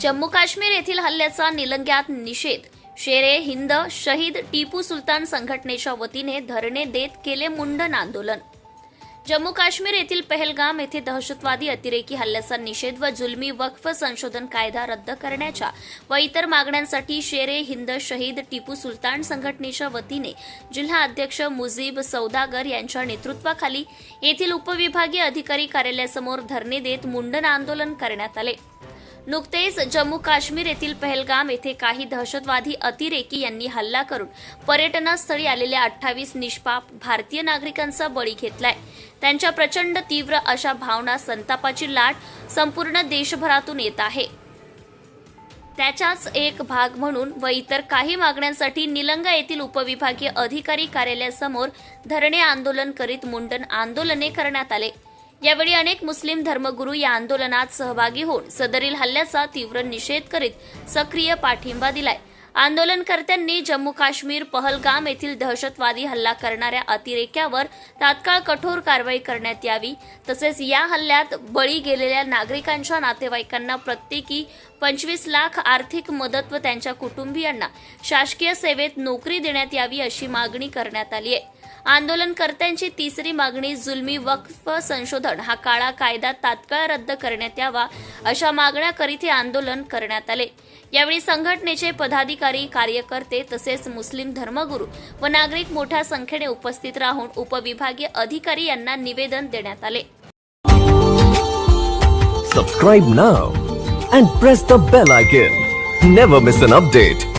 जम्मू काश्मीर येथील हल्ल्याचा निलंग्यात निषेध. शेरे हिंद शहीद टिपू सुलतान संघटनेच्या वतीने धरणे देत केले मुंडन आंदोलन. जम्मू काश्मीर येथील पहलगाम येथे दहशतवादी अतिरेकी हल्ल्याचा निषेध व जुलमी वक्फ संशोधन कायदा रद्द करण्याच्या व इतर मागण्यांसाठी शेरे हिंद शहीद टिपू सुलतान संघटनेच्या वतीने जिल्हा अध्यक्ष मुजीब सौदागर यांच्या नेतृत्वाखाली येथील उपविभागीय अधिकारी कार्यालयासमोर धरणे देत मुंडन आंदोलन करण्यात आले. नुकतेच जम्मू काश्मीर येथील पहलगाम येथे काही दहशतवादी अतिरेकी यांनी हल्ला करून पर्यटनास्थळी आलेल्या अठ्ठावीस निष्पाप भारतीय नागरिकांचा बळी घेतलाय. त्यांच्या प्रचंड तीव्र अशा भावना संतापाची लाट संपूर्ण देशभरातून येत आहे. त्याचाच एक भाग म्हणून व इतर काही मागण्यांसाठी निलंगा येथील उपविभागीय अधिकारी कार्यालयासमोर धरणे आंदोलन करीत मुंडन आंदोलने करण्यात आले. यावेळी अनेक मुस्लिम धर्मगुरू या आंदोलनात सहभागी होऊन सदरील हल्ल्याचा तीव्र निषेध करीत सक्रिय पाठिंबा दिलाय. आंदोलनकर्त्यांनी जम्मू काश्मीर पहलगाम येथील दहशतवादी हल्ला करणाऱ्या अतिरेक्यावर तात्काळ कठोर कारवाई करण्यात यावी. तसेच या हल्ल्यात बळी गेलेल्या नागरिकांच्या नातेवाईकांना प्रत्येकी पंचवीस लाख आर्थिक मदत व त्यांच्या कुटुंबियांना शासकीय सेवेत नोकरी देण्यात यावी अशी मागणी करण्यात आली आहे. आंदोलनकर्त्यांची तिसरी मागणी जुलमी वक्फ संशोधन. हा काळा कायदा तात्काळ रद्द करण्यात यावा अशा मागण्या करीत हे आंदोलन करण्यात आले. यावेळी संघटनेचे पदाधिकारी कार्यकर्ते तसेच मुस्लिम धर्मगुरू व नागरिक मोठ्या संख्येने उपस्थित राहून उपविभागीय अधिकारी यांना निवेदन देण्यात आले. Subscribe now and press the bell icon never miss an update